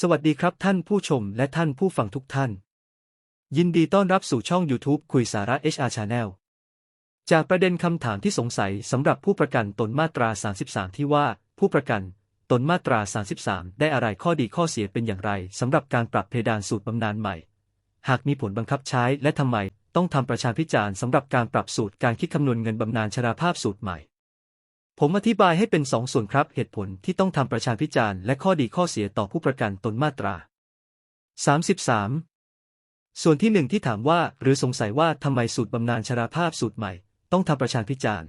สวัสดีครับท่านผู้ชมและท่านผู้ฟังทุกท่าน ยินดีต้อนรับสู่ช่อง YouTube คุยสาระ HR Channel จากประเด็นคำถามที่สงสัยสำหรับผู้ประกันตนมาตรา 33 ที่ว่า ผู้ประกันตนมาตรา 33 ได้อะไรข้อดีข้อเสียเป็นอย่างไรสำหรับการปรับเพดานสูตรบำนาญใหม่ หากมีผลบังคับใช้และทำไมต้องทำประชาพิจารณ์สำหรับการปรับสูตรการคิดคำนวณเงินบำนาญชราภาพสูตรใหม่ ผมอธิบายให้เป็นสองส่วนครับ เหตุผลที่ต้องทำประชาพิจารณ์และข้อดีข้อเสียต่อผู้ประกันตนมาตรา 33 ส่วนที่หนึ่งที่ถามว่า หรือสงสัยว่าทำไมสูตรบำนาญชราภาพสูตรใหม่ ต้องทำประชาพิจารณ์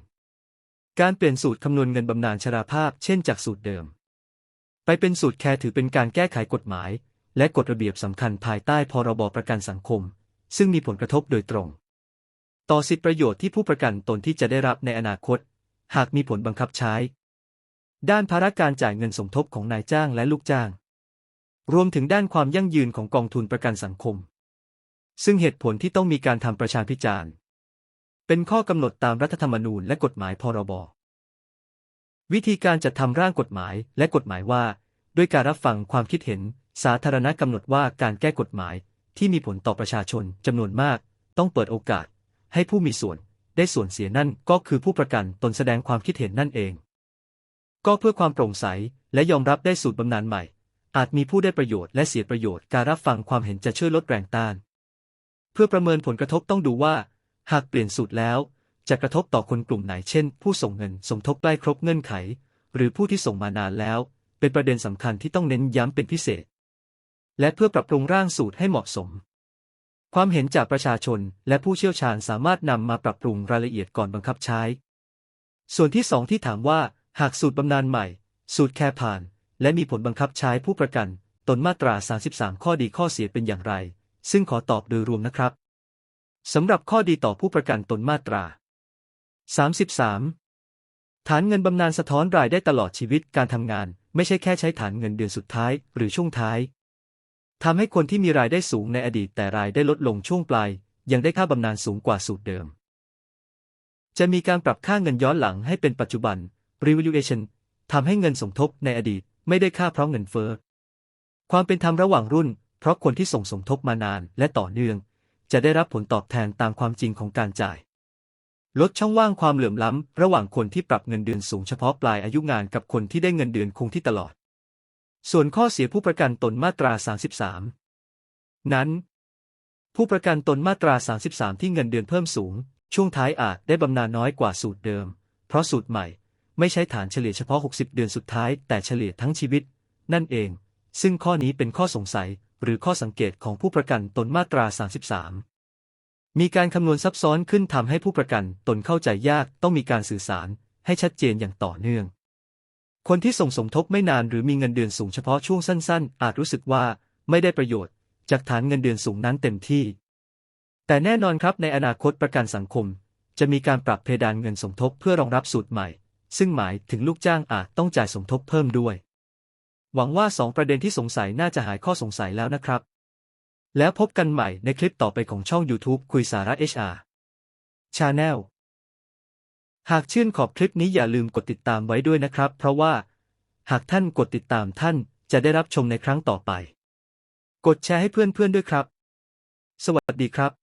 การเปลี่ยนสูตรคำนวณเงินบำนาญชราภาพ เช่นจากสูตรเดิม ไปเป็นสูตรแคร์ถือเป็นการแก้ไขกฎหมาย และกฎระเบียบสำคัญภายใต้พรบประกันสังคม ซึ่งมีผลกระทบโดยตรง ต่อสิทธิประโยชน์ที่ผู้ประกันตนที่จะได้รับในอนาคต หากมีผลบังคับใช้ ด้านภาระการจ่ายเงินสมทบของนายจ้างและลูกจ้าง รวมถึงด้านความยั่งยืนของกองทุนประกันสังคม ซึ่งเหตุผลที่ต้องมีการทำประชาพิจารณ์ เป็นข้อกำหนดตามรัฐธรรมนูญและกฎหมายพรบวิธีการจัดทำร่างกฎหมายและกฎหมายว่า ด้วยการรับฟังความคิดเห็น สาธารณะกำหนดว่าการแก้กฎหมายที่มีผลต่อประชาชนจำนวนมาก ต้องเปิดโอกาสให้ผู้มีส่วน ได้ส่วนเสียนั่นก็คือผู้ประกันตนแสดงความคิดเห็นนั่นเอง ก็เพื่อความโปร่งใสและยอมรับได้สูตรบำนาญใหม่ อาจมีผู้ได้ประโยชน์และเสียประโยชน์การรับฟังความเห็นจะช่วยลดแรงต้าน เพื่อประเมินผลกระทบต้องดูว่า หากเปลี่ยนสูตรแล้ว จะกระทบต่อคนกลุ่มไหนเช่น ผู้ส่งเงินสมทบใกล้ครบเงื่อนไข หรือผู้ที่ส่งมานานแล้ว เป็นประเด็นสำคัญที่ต้องเน้นย้ำเป็นพิเศษ และเพื่อปรับปรุงร่างสูตรให้เหมาะสม ความเห็นจากประชาชนและผู้เชี่ยวชาญสามารถนำมาปรับปรุงรายละเอียดก่อนบังคับใช้ ส่วนที่สองที่ถามว่า หากสูตรบำนาญใหม่ สูตรแค่ผ่าน และมีผลบังคับใช้ผู้ประกัน ตนมาตรา 33 ข้อดีข้อเสียเป็นอย่างไร ซึ่งขอตอบโดยรวมนะครับสำหรับข้อดีต่อผู้ประกันตนมาตรา 33 ฐานเงินบำนาญสะท้อนรายได้ตลอดชีวิตการทำงาน ไม่ใช่แค่ใช้ฐานเงินเดือนสุดท้าย หรือช่วงท้าย ทำให้คนที่มีรายได้สูงในอดีตแต่รายได้ลดลงช่วงปลาย ยังได้ค่าบำนาญสูงกว่าสูตรเดิม จะมีการปรับค่าเงินย้อนหลังให้เป็นปัจจุบัน revaluation ทำให้เงินสมทบในอดีตไม่ได้ค่าเพราะเงินเฟ้อ ความเป็นธรรมระหว่างรุ่น เพราะคนที่ส่งสมทบมานานและต่อเนื่อง จะได้รับผลตอบแทนตามความจริงของการจ่าย ลดช่องว่างความเหลื่อมล้ำ ระหว่างคนที่ปรับเงินเดือนสูงเฉพาะปลายอายุงานกับคนที่ได้เงินเดือนคงที่ตลอด ส่วนข้อเสียผู้ประกันตนมาตรา 33 นั้น ผู้ประกันตนมาตรา 33 ที่เงินเดือนเพิ่มสูง ช่วงท้ายอาจได้บำนาญน้อยกว่าสูตรเดิม เพราะสูตรใหม่ ไม่ใช้ฐานเฉลี่ยเฉพาะ 60 เดือนสุดท้าย แต่เฉลี่ยทั้งชีวิต นั่นเอง ซึ่งข้อนี้เป็นข้อสงสัยหรือข้อสังเกตของผู้ประกันตนมาตรา 33 มีการคำนวณซับซ้อนขึ้นทำให้ผู้ประกันตนเข้าใจยากต้องมีการสื่อสารให้ชัดเจนอย่างต่อเนื่อง คนที่ส่งสมทบไม่นานหรือมีเงินเดือนสูงเฉพาะช่วงสั้น ๆ อาจรู้สึกว่าไม่ได้ประโยชน์ จากฐานเงินเดือนสูงนั้นเต็มที่ แต่แน่นอนครับในอนาคตประกันสังคม จะมีการปรับเพดานเงินสมทบเพื่อรองรับสูตรใหม่ ซึ่งหมายถึงลูกจ้างอาจต้องจ่ายสมทบเพิ่มด้วย หวังว่าสองประเด็นที่สงสัยน่าจะหายข้อสงสัยแล้วนะครับ แล้วพบกันใหม่ในคลิปต่อไปของช่อง YouTube คุยสาระ HR Channel หากชื่นขอบคลิปนี้อย่าลืมกดติดตามไว้ด้วยนะครับ เพราะว่า หากท่านกดติดตามท่านจะได้รับชมในครั้งต่อไป กดแชร์ให้เพื่อนๆด้วยครับ สวัสดีครับ